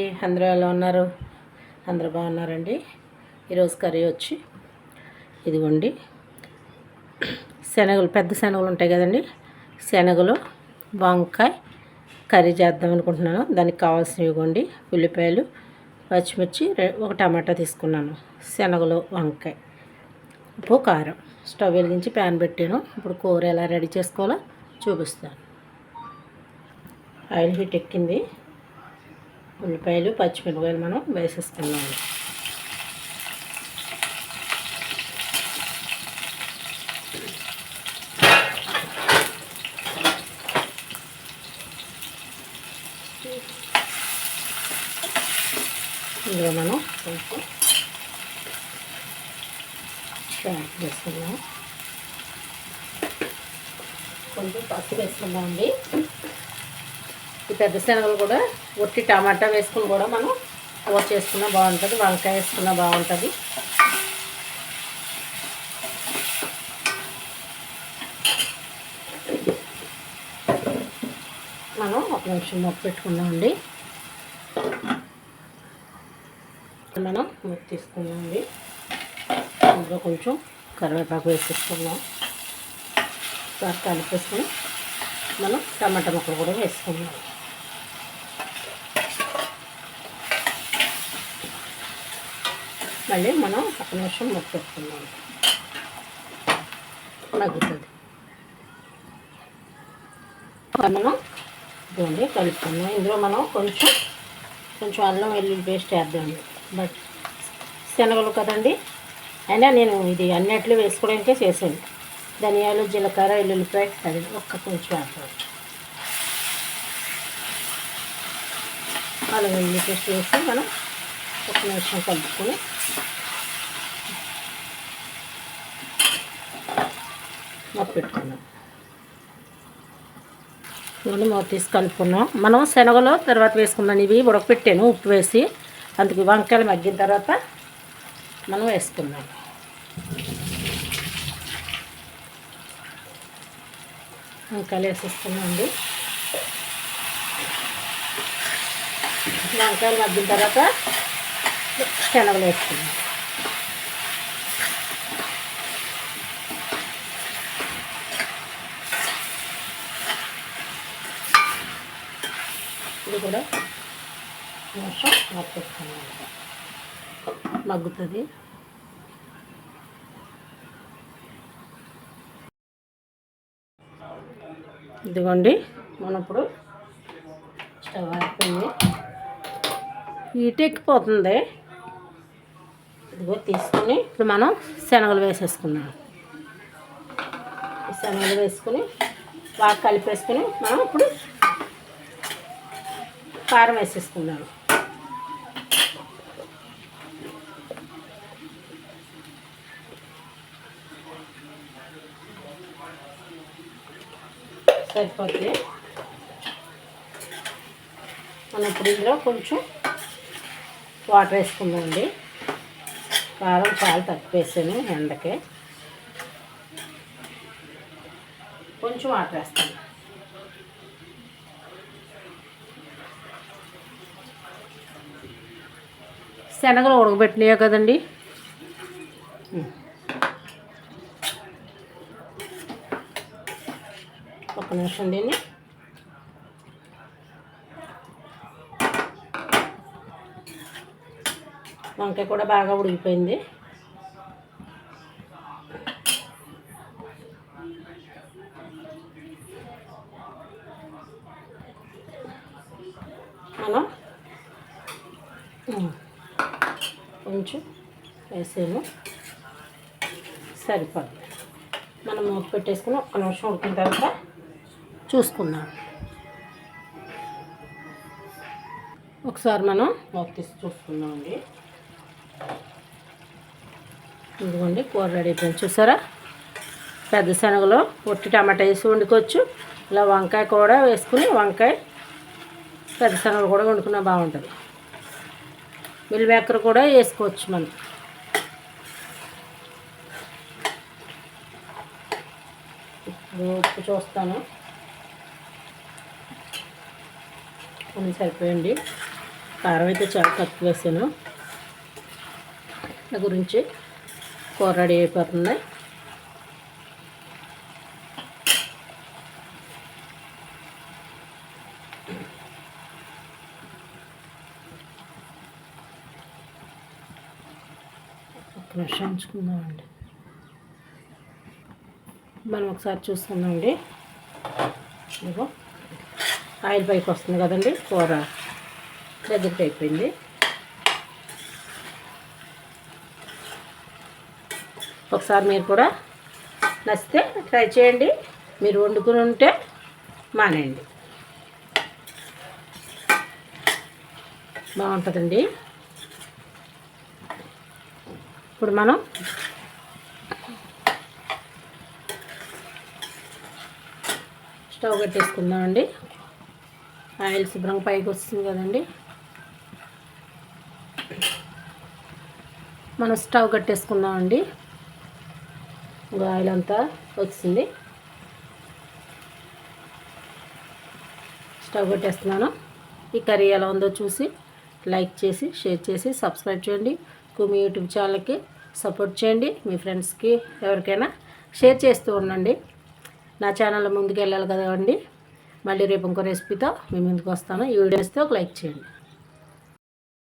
అందరూ ఎలా ఉన్నారు? అందరూ బాగున్నారండి? ఈరోజు కర్రీ వచ్చి ఇదిగోండి. శనగలు పెద్ద శనగలు ఉంటాయి కదండి? శనగలు వంకాయ కర్రీ చేద్దాం అనుకుంటున్నాను. దానికి కావాల్సినవి ఇవ్వండి. ఉల్లిపాయలు పచ్చిమిర్చి ఒక టమాటా తీసుకున్నాను. శనగలు వంకాయ ఉప్పు కారం. స్టవ్ వెలిగించి ప్యాన్ పెట్టాను. ఇప్పుడు కూర ఎలా రెడీ చేసుకోవాలో చూపిస్తాను. ఆయిల్ హీట్ ఎక్కింది. ఉల్లిపాయలు పచ్చిమిరపకాయలు మనం వేసేసుకున్నాము ఇందులో మనం కొంచెం సాల్ట్ వేసుకుందాం. కొంచెం పసుపు వేసుకుందామండి. ఈ పెద్ద శనగలు కూడా ఒట్టి టమాటా వేసుకుని కూడా మనం కూర చేసుకున్నా బాగుంటుంది వంకాయ వేసుకున్నా బాగుంటుంది. మనం ఒక నిమిషం మొక్క పెట్టుకున్నామండి మనం మొక్క తీసుకున్నామండి అందులో కొంచెం కరివేపాకు వేసేసుకుందాం. ఒకసారి కలిపేసుకుని మనం టమాటా ముక్కలు కూడా వేసుకున్నాం మళ్ళీ మనం ఒక నిమిషం ముక్క మగ్గుతుంది. మనం ఇదిగోండి కలుపుకుందాం. ఇందులో మనం కొంచెం కొంచెం అల్లం వెల్లుల్లి పేస్ట్ వేద్దామండి బట్ శనగలు కదండి? అయినా నేను ఇది అన్నట్లు వేసుకోవడానికే చేశాను. ధనియాలు జీలకర్ర ఎల్లుల్లిపాయ అది ఒక్క కొంచెం వేస్తాను అల్లం వెల్లుల్లి పేస్ట్ వేసి మనం ఒక నిమిషం కలుపుకొని మొక్క పెట్టుకున్నాం ఇవన్నీ మూత తీసి కలుపుకున్నాం. మనం శనగలో తర్వాత వేసుకున్నాను ఇవి ఉడకపెట్టాను ఉప్పు వేసి. అందుకు వంకాయలు మగ్గిన తర్వాత మనం వేసుకున్నాం వంకాయలు వేసేస్తున్నామండి వంకాయలు మగ్గిన తర్వాత శనగలు వేసుకున్నాం ఇది కూడా నిమిషం మగ్గుతున్నాం మగ్గుతుంది. ఇదిగోండి మనం ఇప్పుడు స్టవ్ అయిపోయింది హీట్ ఎక్కిపోతుంది. ఇదిగో తీసుకొని ఇప్పుడు మనం శనగలు వేసేసుకున్నాం శనగలు వేసుకొని బాగా కలిపేసుకొని మనం ఇప్పుడు కారం వేసేసుకున్నాము సరిపోతుంది మనం ఇప్పుడు ఇందులో కొంచెం వాటర్ వేసుకుందామండి. కారం చాలా తక్కువ వేసాను ఎండకి. కొంచెం వాటర్ వేస్తాను శనగలు ఉడకబెట్టినాయో కదండి? ఒక నిమిషం దీన్ని వంకాయ కూడా బాగా ఉడికిపోయింది. మనం కొంచెం వేసాము సరిపోదు. మనం మూత పెట్టేసుకుని ఒక్క నిమిషం ఉడికిన తర్వాత చూసుకుందాం. ఒకసారి మనం మూత తీసి చూసుకుందామండి. ఇదిగోండి కూర రెడీ అయిపోయింది. చూసారా? పెద్ద శనగలో పొట్టి టమాటా వేసి వండుకోవచ్చు. ఇలా వంకాయ కూడా వేసుకుని వంకాయ పెద్ద శనగలు కూడా వండుకున్నా బాగుంటుంది. మిల్ మేకర్ కూడా వేసుకోవచ్చు మనం. ఉప్పు చూస్తాను. కొన్ని సరిపోయండి. కారం అయితే చాలా తక్కువ వేసాను. గురించి కూర రెడీ అయిపోతుంది. ఒక్క మనం ఒకసారి చూసుకుందామండి. ఇదిగో ఆయిల్ పైకి వస్తుంది కదండి కూర. దగ్గరికి అయిపోయింది. ఒకసారి మీరు కూడా నచ్చితే ట్రై చేయండి. మీరు వండుకుని ఉంటే మానేయండి. బాగుంటుందండి. ఇప్పుడు మనం స్టవ్ కట్టేసుకుందామండి. ఆయిల్ శుభ్రంగా పైకి వస్తుంది కదండి. మనం స్టవ్ కట్టేసుకుందామండి. ఇంకా ఆయిల్ అంతా వచ్చింది స్టవ్ కొట్టేస్తున్నాను. ఈ కర్రీ ఎలా ఉందో చూసి లైక్ చేసి షేర్ చేసి సబ్స్క్రైబ్ చేయండి. కుమి యూట్యూబ్ ఛానల్కి సపోర్ట్ చేయండి. మీ ఫ్రెండ్స్కి ఎవరికైనా షేర్ చేస్తూ ఉండండి. నా ఛానల్లో ముందుకు వెళ్ళాలి కదండి. మళ్ళీ రేపు ఇంకో రెసిపీతో మీ ముందుకు వస్తాను. ఈ వీడియోస్తో ఒక లైక్ చేయండి.